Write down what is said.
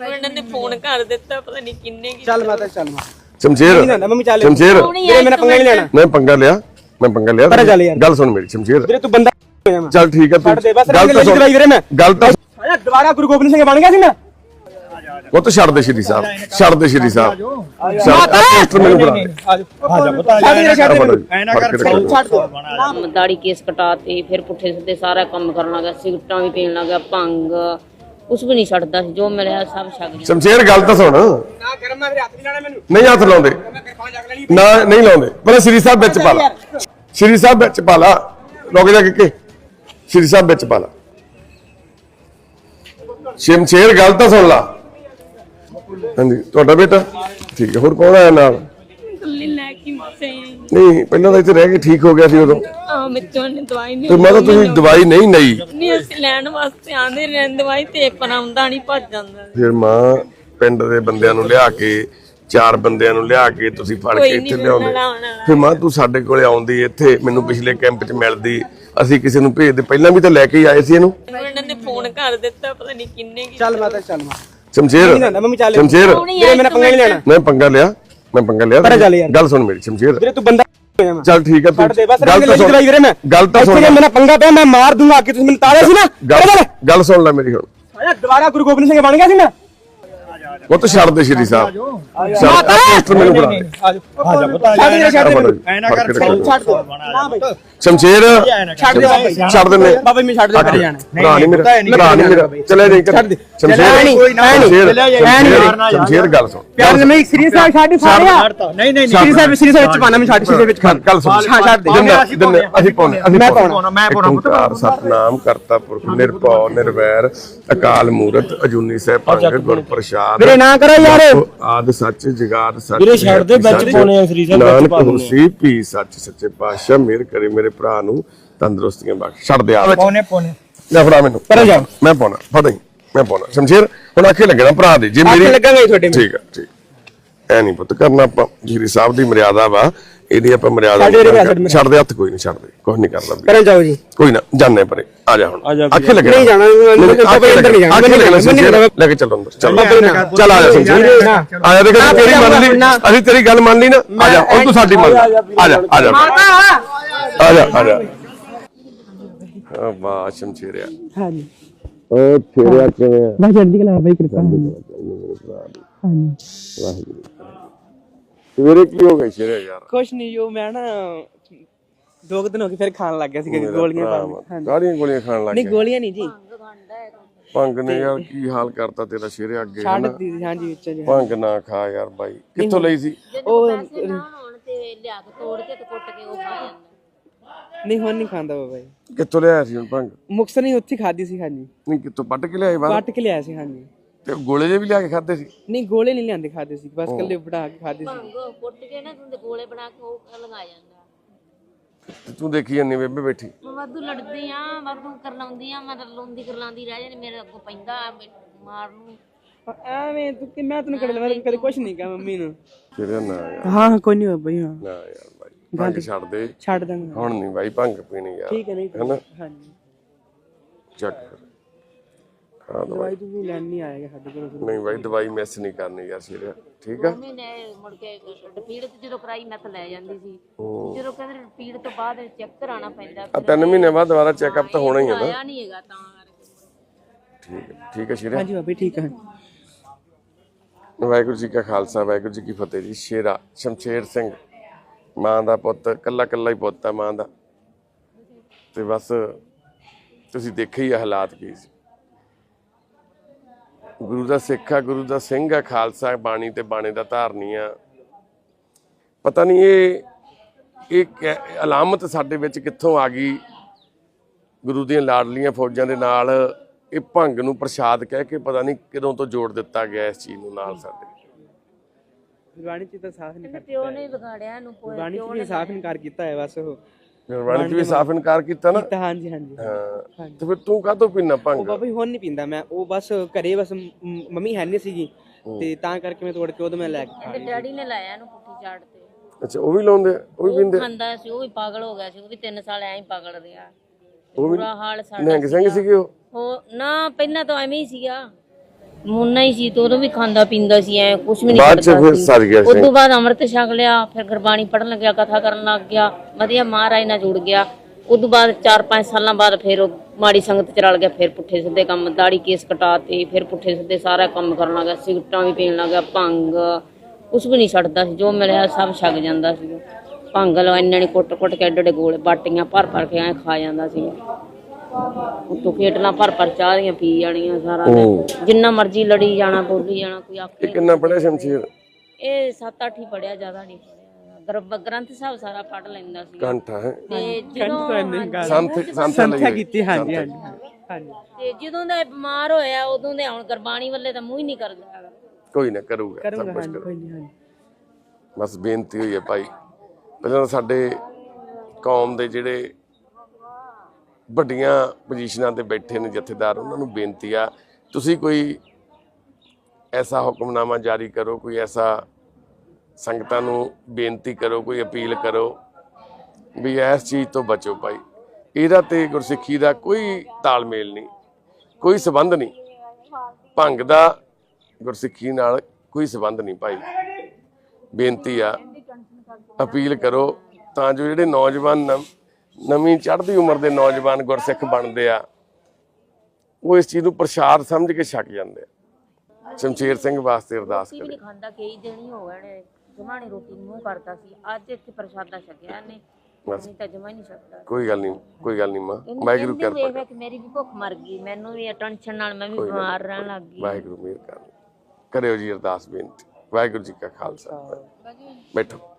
ਉਹਨਾਂ ਨੇ ਫੋਨ ਕਰ ਦਿੱਤਾ ਪਤਾ ਨਹੀਂ ਕਿੰਨੇ ਕੀ ਚੱਲ ਮਾਤਾ ਚੱਲ ਮਾਤਾ। ਸ਼ਮਸ਼ੇਰ ਨਹੀਂ ਜਾਂਦਾ ਮੰਮੀ ਚੱਲ ਸ਼ਮਸ਼ੇਰ। ਵੀਰੇ ਮੇਰਾ ਪੰਗਾ ਨਹੀਂ ਲੈਣਾ। ਮੈਂ ਪੰਗਾ ਲਿਆ ਮੈਂ ਪੰਗਾ ਲਿਆ। ਪਰੇ ਚੱਲ ਯਾਰ। ਗੱਲ ਸੁਣ ਮੇਰੀ ਸ਼ਮਸ਼ੇਰ। ਵੀਰੇ ਤੂੰ ਬੰਦਾ ਹੋਇਆ ਮੈਂ ਚੱਲ ਠੀਕ ਹੈ ਛੱਡ ਦੇ ਬਸ ਗੱਲ ਰੰਗ ਤਾਂ ਲੱਗੀ ਦਵਾਈ ਵੀਰੇ ਮੈਂ। ਗੱਲ ਤਾਂ ਆਇਆ ਦੁਬਾਰਾ ਗੁਰੂ ਗੋਬਿੰਦ ਸਿੰਘ ਬਣ ਗਿਆ ਸੀ ਮੈਂ। ਉਹ ਤਾਂ ਛੱਡ ਦੇ ਸ਼੍ਰੀ ਸਾਹਿਬ ਛੱਡ ਦੇ ਸ਼੍ਰੀ ਸਾਹਿਬ। ਛੱਡ ਆਹ ਪੋਸਟਰ ਮੈਨੂੰ ਬਣਾ ਦੇ। ਛੱਡ ਵੀਰੇ ਛੱਡ ਆਹ ਵੀਰੇ ਫੜੋ ਜੀ, ਫੜ ਕੇ ਰੱਖੋ। ਛੱਡ ਦੋ। ਦਾੜੀ ਕੇਸ ਕਟਾਤੇ ਫਿਰ ਪੁੱਠੇ ਸਿੱਧੇ ਸਾਰਾ ਕੰਮ ਕਰਨ ਲੱਗਾ ਸਿਗਰਟਾਂ ਵੀ ਪੀਣ ਲੱਗਾ ਭੰਗ। ਕੁਛ ਵੀ ਨਹੀਂ ਛੱਡਦਾ ਸੀ ਜੋ ਮਿਲਿਆ ਸਭ ਛਕ ਗਿਆ। ਸ਼ਮਸ਼ੇਰ ਗੱਲ ਤਾਂ ਸੁਣ। ਨਾ ਕਰਮ ਵੀਰੇ ਹੱਥ ਨਹੀਂ ਲਾਣਾ ਮੈਨੂੰ। ਨਹੀਂ ਹੱਥ ਲਾਉਂਦੇ। ਨਾ ਨਹੀਂ ਲਾਉਂਦੇ। ਪਹਿਲਾਂ ਸ਼੍ਰੀ ਸਾਹਿਬ ਵਿੱਚ ਪਾ ਲਾ। ਸ਼੍ਰੀ ਸਾਹਿਬ ਵਿੱਚ ਪਾ ਲਾ। ਲੋਕ ਜਾ ਕੇ ਸ਼੍ਰੀ ਸਾਹਿਬ ਵਿੱਚ ਪਾ ਲਾ। ਸ਼ਮਸ਼ੇਰ ਗੱਲ ਤਾਂ ਸੁਣ ਲਾ। ਹਾਂਜੀ ਤੁਹਾਡਾ ਬੇਟਾ? ਠੀਕ ਹੈ ਹੋਰ ਕੌਣ ਆਇਆ ਨਾਲ? ਨਹੀਂ ਪਹਿਲਾਂ ਤਾਂ ਇੱਥੇ ਰਹਿ ਕੇ ਠੀਕ ਹੋ ਗਿਆ ਸੀ ਉਦੋਂ। ਆ ਮਿੱਤੋਂ ਨੇ ਦਵਾਈ ਨਹੀਂ ਤੇ ਮੈਂ ਤਾਂ ਤੁਸੀਂ ਦਵਾਈ ਨਹੀਂ ਲਈ ਨਹੀਂ ਅਸੀਂ ਲੈਣ ਵਾਸਤੇ ਆਂਦੇ ਰਹੇ ਦਵਾਈ ਤੇ ਪਰ ਆਉਂਦਾ ਨਹੀਂ ਭੱਜ ਜਾਂਦਾ ਫਿਰ ਮਾਂ ਪਿੰਡ ਦੇ ਬੰਦਿਆਂ ਨੂੰ ਲਿਆ ਕੇ ਚਾਰ ਬੰਦਿਆਂ ਨੂੰ ਲਿਆ ਕੇ ਤੁਸੀਂ ਫੜ ਕੇ ਇੱਥੇ ਲਿਆਉਂਦੇ। ਫਿਰ ਮਾਂ ਤੂੰ ਸਾਡੇ ਕੋਲੇ ਆਉਂਦੀ ਇੱਥੇ ਮੈਨੂੰ ਪਿਛਲੇ ਕੈਂਪ 'ਚ ਮਿਲਦੀ ਅਸੀਂ ਕਿਸੇ ਨੂੰ ਭੇਜਦੇ। ਪਹਿਲਾਂ ਵੀ ਤਾਂ ਲੈ ਕੇ ਹੀ ਆਏ ਸੀ ਇਹਨੂੰ। ਉਹਨਾਂ ਨੇ ਫੋਨ ਕਰ ਦਿੱਤਾ ਪਤਾ ਨਹੀਂ ਕਿੰਨੇ ਕੀ ਚੱਲ ਮਾਤਾ ਚੱਲ ਮਾਤਾ। ਸ਼ਮਸ਼ੇਰ ਨਹੀਂ ਜਾਂਦਾ ਮੰਮੀ ਚੱਲ। ਸ਼ਮਸ਼ੇਰ। ਵੀਰੇ ਮੇਰਾ ਪੰਗਾ ਨਹੀਂ ਲੈਣਾ। ਮੈਂ ਪੰਗਾ ਲਿਆ ਮੈਂ ਪੰਗਾ ਲਿਆ। ਗੱਲ ਸੁਣ ਮੇਰੀ ਸ਼ਮਸ਼ੇਰ। ਵੀਰੇ ਤੂੰ ਬੰਦਾ ਚੱਲ ਠੀਕ ਹੈ ਛੱਡ ਦੇ ਬਸ ਤੂੰ ਰੰਗ ਗੱਲ ਤਾਂ ਲੱਗੀ ਵੀਰੇ ਮੈਂ। ਗੱਲ ਤਾਂ ਇੱਥੇ ਸੁਣ। ਜੇ ਮੇਰਾ ਪੰਗਾ ਪਿਆ ਮੈਂ ਮਾਰ ਦੂੰਗਾ ਕਿ ਤੁਸੀਂ ਮੈਨੂੰ ਤਾੜਿਆ ਸੀ ਨਾ। ਗੱਲ ਸੁਣ ਲੈ ਮੇਰੀ ਹੁਣ ਆਇਆ ਦੁਬਾਰਾ ਗੁਰੂ ਗੋਬਿੰਦ ਸਿੰਘ ਬਣ ਗਿਆ ਸੀ ਮੈਂ। ਉਹ ਤਾਂ ਛੱਡ ਦੇ ਸ਼੍ਰੀ ਸਾਹਿਬ। ਆਹ ਪੋਸਟਰ ਮੈਨੂੰ ਬਣਾ ਦੇ। ਕਰ। ਛੱਡ ਨਾ ਬਈ। ਸ਼ਮਸ਼ੇਰ ਛੱਡ ਦੇ ਬਾਬਾ ਜੀ ਛੱਡ ਦਿੰਦੇ। ਬਾਬਾ ਜੀ ਮੈਂ ਛੱਡ ਦੇ। ਘਰੇ ਜਾਣਾ ਭਰਾ ਨਹੀਂ ਮੇਰਾ ਭਰਾ ਨਹੀਂ ਮੇਰਾ। ਚਲੇ ਨਹੀਂ ਛੱਡ ਦੇ। ਸ਼ਮਸ਼ੇਰ ਐ ਨਹੀਂ, ਐ ਨਹੀਂ, ਸ਼ਮਸ਼ੇਰ, ਚਲਿਆ ਜਾਏ, ਸ਼ਮਸ਼ੇਰ, ਮਾਰਨਾ ਯਾਰ। ਸ਼ਮਸ਼ੇਰ ਗੱਲ ਸੁਣ। ਪਿਆਰ ਮੈਂ ਸ੍ਰੀ ਸਾਹਿਬ ਛੱਡ ਫਾੜਿਆ ਨਹੀਂ ਨਹੀਂ ਸ੍ਰੀ ਸਾਹਿਬ ਸ੍ਰੀ ਸਾਹਿਬ ਵਿੱਚ ਪਾਣਾ ਮੈਂ ਛੱਡ ਸ੍ਰੀ ਵਿੱਚ ਗੱਲ ਗੱਲ ਸੁਣ। ਹਾਂ, ਛੱਡ ਦੇ। ਦਿੰਦੇ- ਦਿੰਦੇ- ਅਸੀਂ ਪਾਉਣੇ ਅਸੀਂ ਮੈਂ ਪਾਉਣੇ। ਪਾਉਣਾ, ਮੈਂ ਪਾਉਣਾ, ਓਂਕਾਰ ਸਤਨਾਮ ਕਰਤਾ ਪੁਰਖ ਨਿਰਭਉ ਨਿਰਵੈਰ ਅਕਾਲ ਮੂਰਤ ਅਜੂਨੀ ਸਹਿ ਭੰਗ ਗੁਰ ਪ੍ਰਸਾਦ ਵੀਰੇ ਨਾ ਕਰੋ ਯਾਰ। ਆਦ ਸੱਚ ਜਗਾਦ ਸੱਚ ਵੀਰੇ ਛੱਡ ਦੇ, ਵਿੱਚ ਪਾਉਣੇ ਆ ਸ੍ਰੀ ਸਾਹਿਬ, ਵਿੱਚ ਨਾਨਕ ਪਾ ਆ। ਹੁਸੀ ਭੀ ਸੱਚ ਸੱਚੇ ਪਾਤਸ਼ਾਹ ਮਿਹਰ ਕਰੇ ਮੇਰੇ ਭਰਾ ਨੂੰ ਤੰਦਰੁਸਤੀਆਂ ਬਖਸ਼। ਛੱਡ ਦੇ ਆ ਪੌਣੇ ਪੌਣੇ ਲੈ ਫੜਾ ਮੈਨੂੰ। ਪਰੇ ਜਾ। ਮੈਂ ਪਾਉਣਾ ਫੜਾ ਹੀ ਮੈਂ ਪਾਉਣਾ। ਸ਼ਮਸ਼ੀਰ ਹੁਣ ਆਖੇ ਲੱਗਣਾ ਭਰਾ ਦੇ ਜੇ ਆਖੇ ਮੇਰੀ ਲੱਗਾਂਗਾ ਹੀ ਤੁਹਾਡੇ। ਠੀਕ ਹੈ ਠੀਕ। ਐ ਨਹੀਂ ਪੁੱਤ ਕਰਨਾ ਆਪਾਂ। ਜੀਰੀ ਸਾਹਿਬ ਦੀ ਮਰਿਆਦਾ ਵਾ। ਇਹਦੀ ਆਪਾਂ ਮਰਿਆਦਾ ਸਾਡੇ ਨਹੀਂ ਇਹਦੇ ਕਰਦੇ। ਹੱਥ ਕੋਈ ਨਹੀਂ ਛੱਡ ਦੇ ਕੁਝ ਨਹੀਂ ਕਰਦਾ। ਕਰਨ ਜਾਓ ਜੀ। ਕੋਈ ਨਾ ਜਾਣੇ ਪਰੇ ਆ ਜਾ ਹੁਣ। ਆ ਜਾ ਆਖੇ ਲੱਗਣਾ। ਨਹੀਂ ਜਾਣਾ, ਆਖੇ ਅੰਦਰ ਨਹੀਂ ਜਾਣਾ, ਸ਼ਮਸ਼ੀਰ, ਜਾਣਾ। ਲੈ ਕੇ ਚੱਲੋ ਅੰਦਰ ਚੱਲ ਬਾਬਾ। ਚੱਲ ਆ ਜਾ ਨਾ। ਆ ਜਾ ਦੇਖ ਤੇਰੀ ਮੰਨ ਲਈ। ਅਸੀਂ ਤੇਰੀ ਗੱਲ ਮੰਨ ਲਈ ਨਾ। ਆ ਜਾ ਉਹ ਤੂੰ ਸਾਡੀ ਮੰਨ। ਆ ਜਾ ਆ ਜਾ ਆ ਜਾ ਆ ਜਾ। ਆ ਵਾਹ ਸ਼ਮਸ਼ੀਰਿਆ ਹਾਂਜੀ। ਓ ਛੇੜਿਆ ਕਿਵੇਂ ਆ? ਮੈਂ ਜਲਦੀ ਕਲਾ ਬਾਈ ਕਿਰਪਾ। ਹਾਂਜੀ। ਵਾਹਿਗੁਰੂ। ਸਵੇਰੇ ਕੀ ਹੋ ਗਿਆ ਸ਼ੇਰਿਆ ਯਾਰ? ਕੁਛ ਨਹੀਂ ਜੋ ਮੈਂ ਨਾ ਦੋ ਕੁ ਦਿਨ ਹੋ ਗਏ ਫਿਰ ਖਾਣ ਲੱਗ ਗਿਆ ਸੀ ਗੋਲੀਆਂ ਪਾ ਕਾਹਦੀਆਂ ਗੋਲੀਆਂ ਖਾਣ ਲੱਗ ਨਹੀਂ ਗਿਆ ਗੋਲੀਆਂ ਨਹੀਂ ਜੀ। ਭੰਗ ਨੇ ਯਾਰ ਕੀ ਹਾਲ ਕਰਤਾ ਤੇਰਾ ਸ਼ੇਰੇ ਅੱਗੇ ਛੱਡ ਦਿੱਤੀ ਸੀ, ਹਾਂਜੀ ਵਿੱਚ ਜੀ ਭੰਗ ਨਾ ਖਾ ਯਾਰ ਬਾਈ। ਕਿੱਥੋਂ ਲਈ ਸੀ? ਉਹ ਹੋਣ ਤੇ ਲਿਆ ਕੇ ਤੋੜ ਕੇ ਤੇ ਕੁੱਟ ਕੇ ਉਹ ਖਾ ਜਾਂਦਾ। ਨਹੀਂ ਹੁਣ ਨਹੀਂ ਖਾਂਦਾ ਬਾਬਾ ਜੀ। ਕਿੱਥੋਂ ਲਿਆਇਆ ਸੀ ਹੁਣ ਭੰਗ? ਮੁਕਸਰ ਨਹੀਂ ਉੱਥੇ ਖਾਦੀ ਸੀ ਹਾਂਜੀ। ਨਹੀਂ ਕਿੱਥੋਂ? ਪੱਟ ਕੇ ਲਿਆਏ ਬਾਹਰ? ਕੱਟ ਕੇ ਲਿਆ ਸੀ ਹਾਂਜੀ। ਤੇ ਗੋਲੇ ਜੇ ਵੀ ਲਿਆ ਕੇ ਖਾਦੇ ਸੀ? ਨਹੀਂ ਗੋਲੇ ਨਹੀਂ ਲਿਆਂਦੇ ਖਾਦੇ ਸੀ। ਬਸ ਕੱਲੇ ਬਣਾ ਕੇ ਖਾਦੇ ਸੀ। ਭੰਗ ਕੁੱਟ ਕੇ ਨਾ ਤੁੰਦੇ ਗੋਲੇ ਬਣਾ ਕੇ ਉਹ ਲਗਾ ਜਾਂਦਾ। ਤੇ ਤੂੰ ਦੇਖੀ ਜਾਂਦੀ ਬੇਬੇ ਬੈਠੀ? ਮੈਂ ਵਾਧੂ ਲੜਦੀ ਆ ਵਾਧੂ ਕਰਲਾਉਂਦੀ ਆ ਮੈਂ ਰਲਾਉਂਦੀ ਕਰਲਾਉਂਦੀ ਰਹਿ ਜਾਂਦੀ ਮੇਰੇ ਅੱਗੋਂ ਪੈਂਦਾ ਮਾਰ ਨੂੰ। ਐਵੇਂ ਤੂੰ ਕਿ ਮੈਂ ਤੈਨੂੰ ਕਦੇ ਮੈਂ ਕਦੇ ਕੁਛ ਨਹੀਂ ਕਿਹਾ ਮੰਮੀ ਨੂੰ। ਸ਼ੇਰੇ ਨਾ ਯਾਰ। ਹਾਂ ਹਾਂ ਕੋਈ ਨਹੀਂ ਬਾਬਾ ਜੀ ਹਾਂ। ਨਾ ਯਾਰ ਬਾਈ ਭੰਗ ਛੱਡ ਦੇ। ਛੱਡ ਦਾਂਗਾ ਹੁਣ ਨਹੀਂ ਬਾਈ ਭੰਗ ਪੀਣੀ ਯਾਰ ਠੀਕ ਹੈ ਨਹੀਂ ਹੈਨਾ? ਹਾਂਜੀ। ਚੱਕ ਹਾਂ ਦਵਾਈ। ਦਵਾਈ ਤੂੰ ਲੈਣ ਨਹੀਂ ਆਏਗਾ ਸਾਡੇ ਕੋਲ। ਨਹੀਂ ਬਾਈ ਦਵਾਈ ਮਿਸ ਨਹੀਂ ਕਰਨੀ ਯਾਰ ਸ਼ੇਰੇ ਠੀਕ ਆ? ਮਹੀਨੇ ਮੁੜ ਕੇ ਰਿਪੀਟ ਜਦੋਂ ਕਰਾਈ ਮੈਂ ਤਾਂ ਲੈ ਜਾਂਦੀ ਸੀ। ਜਦੋਂ ਕਹਿੰਦੇ ਰਿਪੀਟ ਤੋਂ ਬਾਅਦ ਚੈੱਕ ਕਰਾਉਣਾ ਪੈਂਦਾ ਆ ਤਿੰਨ ਮਹੀਨੇ ਬਾਅਦ ਦੁਬਾਰਾ ਚੈੱਕਅਪ ਤਾਂ ਹੋਣਾ ਹੀ ਹੈ ਨਾ। ਆਇਆ ਨਹੀਂ ਹੈਗਾ ਤਾਂ ਠੀਕ ਹੈ ਠੀਕ ਹੈ ਸ਼ੇਰੇ? ਹਾਂਜੀ ਬਾਬਾ ਠੀਕ ਹੈ ਵਾਹਿਗੁਰੂ ਜੀ ਕਾ ਖਾਲਸਾ ਵਾਹਿਗੁਰੂ ਜੀ ਕੀ ਫਤਿਹ ਜੀ। ਸ਼ੇਰਾ ਸ਼ਮਸ਼ੇਰ ਸਿੰਘ ਮਾਂ ਦਾ ਪੁੱਤ ਕੱਲਾ ਕੱਲਾ ਹੀ ਪੁੱਤ ਆ ਮਾਂ ਦਾ। ਤੇ ਬਸ ਤੁਸੀਂ ਦੇਖੇ ਹੀ ਆ ਹਾਲਾਤ ਕੀ ਸੀ। ਗੁਰੂ ਦਾ ਸਿੱਖ ਆ ਗੁਰੂ ਦਾ ਸਿੰਘ ਆ ਖਾਲਸਾ ਬਾਣੀ ਤੇ ਬਾਣੇ ਦਾ ਧਾਰਨੀ ਆ। ਪਤਾ ਨਹੀਂ ਇਹ ਇਹ ਕੈ- ਅਲਾਮਤ ਸਾਡੇ ਵਿੱਚ ਕਿੱਥੋਂ ਆ ਗਈ? ਗੁਰੂ ਦੀਆਂ ਲਾਡਲੀਆਂ ਫੌਜਾਂ ਦੇ ਨਾਲ ਇਹ ਭੰਗ ਨੂੰ ਪ੍ਰਸ਼ਾਦ ਕਹਿ ਕੇ ਪਤਾ ਨਹੀਂ ਕਦੋਂ ਤੋਂ ਜੋੜ ਦਿੱਤਾ ਗਿਆ ਇਸ ਚੀਜ਼ ਨੂੰ ਨਾਲ ਸਾਡੇ ਗੁਰਬਾਣੀ ਚ ਤਾਂ ਸਾਫ਼ ਨਹੀਂ ਪਿਓ ਨੇ ਵਿਗਾੜਿਆ ਗੁਰਬਾਣੀ ਚ ਵੀ ਸਾਫ਼ ਇਨਕਾਰ ਕੀਤਾ ਹੈ ਬਸ ਉਹ। ਗੁਰਬਾਣੀ 'ਚ ਵੀ ਸਾਫ਼ ਇਨਕਾਰ ਕੀਤਾ ਨਾ। ਤਾਂ ਹਾਂਜੀ ਹਾਂਜੀ ਹਾਂ। ਤੇ ਫਿਰ ਤੂੰ ਕਾਹਤੋਂ ਪੀਣਾ ਉਹ ਭੰਗ ਬਾਬਾ ਜੀ ਹੁਣ ਨਹੀਂ ਪੀਂਦਾ ਮੈਂ ਉਹ ਬਸ ਘਰੇ ਬਸ ਮ- ਮ- ਮੰਮੀ ਹੈ ਨਹੀਂ ਸੀਗੀ। ਤੇ ਤਾਂ ਕਰਕੇ ਮੈਂ ਤੋੜ ਕੇ ਉਹਦੋਂ ਮੈਂ ਲੈ ਕੇ ਖਾ ਤੇ ਡੈਡੀ ਨੇ ਲਾਇਆ ਇਹਨੂੰ ਪੁੱਠੀ ਚਾੜ ਤੇ। ਅੱਛਾ ਉਹ ਵੀ ਲਾਉਂਦੇ ਆ? ਉਹ ਵੀ ਪੀਂਦੇ? ਆ? ਖਾਂਦਾ ਸੀ ਉਹ ਵੀ ਪਾਗਲ ਹੋ ਗਿਆ ਸੀ ਉਹ ਵੀ 3 ਸਾਲ ਐਂ ਹੀ ਪਾਗਲ ਰਿਹਾ। ਉਹ ਵੀ ਬੁਰਾ ਹਾਲ ਸਾਡਾ ਨਿਹੰਗ ਸਿੰਘ ਸੀਗੇ ਉਹ? ਹੋ ਨਾ ਪਹਿਲਾਂ ਤਾਂ ਐਵੇਂ ਹੀ ਸੀਗਾ। ਮੁੰਨਾ ਹੀ ਸੀ ਤੇ ਉਦੋਂ ਵੀ ਖਾਂਦਾ ਪੀਂਦਾ ਸੀ ਐ ਕੁਝ ਵੀ ਨਹੀਂ ਬਾਅਦ ਚ ਫਿਰ ਸਰ ਗਿਆ ਉਸ ਸੀ। ਤੋਂ ਬਾਅਦ ਅੰਮ੍ਰਿਤ ਛਕ ਲਿਆ ਫਿਰ ਗੁਰਬਾਣੀ ਪੜਨ ਲੱਗਿਆ ਕਥਾ ਕਰਨ ਲੱਗ ਗਿਆ। ਵਧੀਆ ਮਹਾਰਾਜ ਨਾਲ ਜੁੜ ਗਿਆ। ਉਸ ਤੋਂ ਬਾਅਦ 4-5 ਸਾਲਾਂ ਬਾਅਦ ਫਿਰ ਉਹ ਮਾੜੀ ਸੰਗਤ ਚ ਰਲ ਗਿਆ ਫਿਰ ਪੁੱਠੇ ਸਿੱਧੇ ਕੰਮ ਦਾੜੀ ਕੇਸ ਕਟਾਤੇ ਫਿਰ ਪੁੱਠੇ ਸਿੱਧੇ ਸਾਰਾ ਕੰਮ ਕਰਨ ਲੱਗਾ ਸਿਗਰਟਾਂ ਵੀ ਪੀਣ ਲੱਗਾ ਭੰਗ। ਕੁਛ ਵੀ ਨਹੀਂ ਛੱਡਦਾ ਸੀ ਜੋ ਮਿਲਿਆ ਸਭ ਛਕ ਜਾਂਦਾ ਸੀ। ਭੰਗ ਲਵਾ ਇੰਨੇ ਨੇ ਕੁੱਟ-ਕੁੱਟ ਕੇ ਏਡੇ ਗੋਲੇ ਬਾਟੀਆਂ ਭਰ ਭਰ ਕੇ ਐ ਖਾ ਜਾਂਦਾ ਸੀ। ਉਤੋਂ ਖੇਟਲਾਂ ਭਰ ਭਰ ਚਾਹ ਦੀਆਂ ਪੀ ਜਾਣੀਆਂ ਸਾਰਾ ਦਿਨ। ਜਿੰਨਾ ਮਰਜ਼ੀ ਲੜੀ ਜਾਣਾ ਬੋਲੀ ਜਾਣਾ ਕੋਈ ਇਹ ਆਖੇ ਕਿੰਨਾ ਪੜਿਆ ਸ਼ਮਸ਼ੀਰ? ਇਹ 7-8 ਹੀ ਪੜਿਆ ਜ਼ਿਆਦਾ ਨਹੀਂ ਪੜਿਆ। ਗ੍ਰ- ਗ੍ਰੰਥ ਸਾਹਿਬ ਸਾਰਾ ਪੜ ਲੈਂਦਾ ਸੀ। ਘੰਟਾ ਹੈ। ਤੇ ਜਦੋਂ ਸੰਤ ਸੰਤ ਸੰਥਿਆ ਲਈ ਕੀਤੀ ਹਾਂਜੀ ਹਾਂਜੀ ਹਾਂਜੀ। ਤੇ ਜਦੋਂ ਦਾ ਇਹ ਬਿਮਾਰ ਹੋਇਆ ਉਦੋਂ ਦੇ ਹੁਣ ਗੁਰਬਾਣੀ ਵੱਲੇ ਤਾਂ ਮੂੰਹ ਹੀ ਨਹੀਂ ਕਰਦਾ। ਹੈਗਾ ਕੋਈ ਨਾ ਕਰੂਗਾ ਸਭ ਕਰੂੰਗਾ ਕੁਝ ਕਰੂਗਾ ਕੋਈ ਨਹੀਂ ਹਾਂਜੀ। ਬਸ ਬੇਨਤੀ ਹੋਈ ਹੈ ਭਾਈ। ਪਹਿਲਾਂ ਤਾਂ ਸਾਡੇ ਕੌਮ ਦੇ ਜਿਹੜੇ ਵੱਡੀਆਂ ਪੋਜੀਸ਼ਨਾਂ ਤੇ ਬੈਠੇ ਨੇ ਜਥੇਦਾਰ, ਉਹਨਾਂ ਨੂੰ ਬੇਨਤੀ ਆ, ਤੁਸੀਂ ਕੋਈ ਐਸਾ ਹੁਕਮਨਾਮਾ ਜਾਰੀ ਕਰੋ, ਕੋਈ ਐਸਾ ਸੰਗਤਾਂ ਨੂੰ ਬੇਨਤੀ ਕਰੋ, ਕੋਈ ਅਪੀਲ ਕਰੋ ਵੀ ਇਸ ਚੀਜ਼ ਤੋਂ ਬਚੋ ਭਾਈ। ਇਹਦਾ ਤੇ ਗੁਰਸਿੱਖੀ ਦਾ ਕੋਈ ਤਾਲਮੇਲ ਨਹੀਂ, ਕੋਈ ਸਬੰਧ ਨਹੀਂ। ਭੰਗ ਦਾ ਗੁਰਸਿੱਖੀ ਨਾਲ ਕੋਈ ਸਬੰਧ ਨਹੀਂ ਭਾਈ। ਬੇਨਤੀ ਆ, ਅਪੀਲ ਕਰੋ ਤਾਂ ਜੋ ਜਿਹੜੇ ਨੌਜਵਾਨ ਨਵ- ਚੜ੍ਹਦੀ ਉਮਰ ਦੇ ਨੌਜਵਾਨ ਗੁਰਸਿੱਖ ਬਣਦੇ ਆ। ਉਹ ਇਸ ਚੀਜ਼ ਨੂੰ ਪ੍ਰਸ਼ਾਦ ਸਮਝ ਕੇ ਛਕ ਜਾਂਦੇ ਆ। ਸ਼ਮਸ਼ੇਰ ਸਿੰਘ ਵਾਸਤੇ ਅਰਦਾਸ ਕਰੇ ਨਹੀਂ ਖਾਂਦਾ ਕਈ ਦਿਨ ਹੀ ਹੋ ਗਏ ਨੇ। ਜਮਾ ਰੋਟੀ ਨੂੰ ਮੂੰਹ ਕਰਦਾ ਸੀ। ਅੱਜ ਇੱਥੇ ਪ੍ਰਸ਼ਾਦਾ ਛਕਿਆ ਨੇ ਨਹੀਂ ਤਾਂ ਜਮਾ ਹੀ ਨਹੀਂ ਛਕਦਾ। ਕੋਈ ਗੱਲ ਨਹੀਂ ਕੋਈ ਗੱਲ ਨਹੀਂ ਮਾਂ। ਵਾਹਿਗੁਰੂ ਕਿਰਪਾ ਵੇਖ ਮੇਰੀ ਵੀ ਭੁੱਖ ਮਰ ਗਈ। ਮੈਨੂੰ ਵੀ ਟੈਨਸ਼ਨ ਨਾਲ ਮੈਂ ਵੀ ਬਿਮਾਰ ਰਹਿਣ ਲੱਗ ਗਈ। ਵਾਹਿਗੁਰੂ ਮਿਹਰ ਕਰ ਕਰਿਓ ਜੀ ਅਰਦਾਸ ਬੇਨਤੀ। ਵਾਹਿਗੁਰੂ ਜੀ ਕਾ ਖਾਲਸਾ। ਬੈਠੋ।